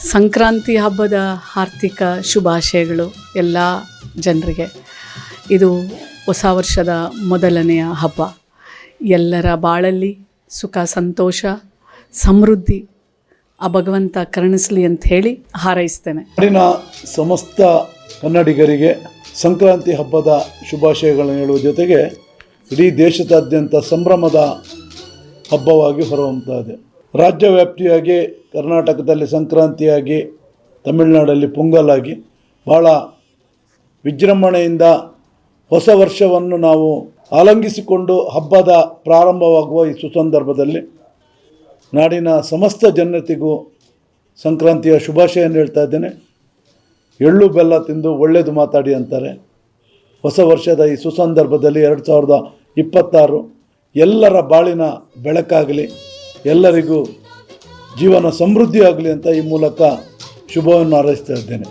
ಸಂಕ್ರಾಂತಿ ಹಬ್ಬದ ಆರ್ಥಿಕ ಶುಭಾಶಯಗಳು ಎಲ್ಲ ಜನರಿಗೆ. ಇದು ಹೊಸ ವರ್ಷದ ಮೊದಲನೆಯ ಹಬ್ಬ. ಎಲ್ಲರ ಬಾಳಲ್ಲಿ ಸುಖ, ಸಂತೋಷ, ಸಮೃದ್ಧಿ, ಆ ಭಗವಂತ ಕರುಣಿಸಲಿ ಅಂತ ಹೇಳಿ ಹಾರೈಸ್ತೇನೆ. ನಾಡಿನ ಸಮಸ್ತ ಕನ್ನಡಿಗರಿಗೆ ಸಂಕ್ರಾಂತಿ ಹಬ್ಬದ ಶುಭಾಶಯಗಳನ್ನು ಹೇಳುವ ಜೊತೆಗೆ ಇಡೀ ದೇಶದಾದ್ಯಂತ ಸಂಭ್ರಮದ ಹಬ್ಬವಾಗಿ ಹೊರಹೊಮ್ಮುತ್ತದೆ ರಾಜ್ಯ ವ್ಯಾಪ್ತಿಯಾಗಿ ಕರ್ನಾಟಕದಲ್ಲಿ ಸಂಕ್ರಾಂತಿಯಾಗಿ, ತಮಿಳುನಾಡಲ್ಲಿ ಪೊಂಗಲ್ ಆಗಿ ಭಾಳ ವಿಜೃಂಭಣೆಯಿಂದ ಹೊಸ ವರ್ಷವನ್ನು ನಾವು ಆಲಂಗಿಸಿಕೊಂಡು ಹಬ್ಬದ ಪ್ರಾರಂಭವಾಗುವ ಈ ಸುಸಂದರ್ಭದಲ್ಲಿ ನಾಡಿನ ಸಮಸ್ತ ಜನತೆಗೂ ಸಂಕ್ರಾಂತಿಯ ಶುಭಾಶಯನ್ನು ಹೇಳ್ತಾ ಇದ್ದೇನೆ. ಎಳ್ಳು ಬೆಲ್ಲ ತಿಂದು ಒಳ್ಳೆಯದು ಮಾತಾಡಿ ಅಂತಾರೆ. ಹೊಸ ವರ್ಷದ ಈ ಸುಸಂದರ್ಭದಲ್ಲಿ ಎರಡು ಸಾವಿರದ ಇಪ್ಪತ್ತಾರು ಎಲ್ಲರ ಬಾಳಿನ ಬೆಳಕಾಗಲಿ. ಎಲ್ಲರಿಗೂ ಜೀವನ ಸಮೃದ್ಧಿಯಾಗಲಿ ಅಂತ ಈ ಮೂಲಕ ಶುಭವನ್ನು ಹಾರೈಸ್ತಾ ಇದ್ದೇನೆ.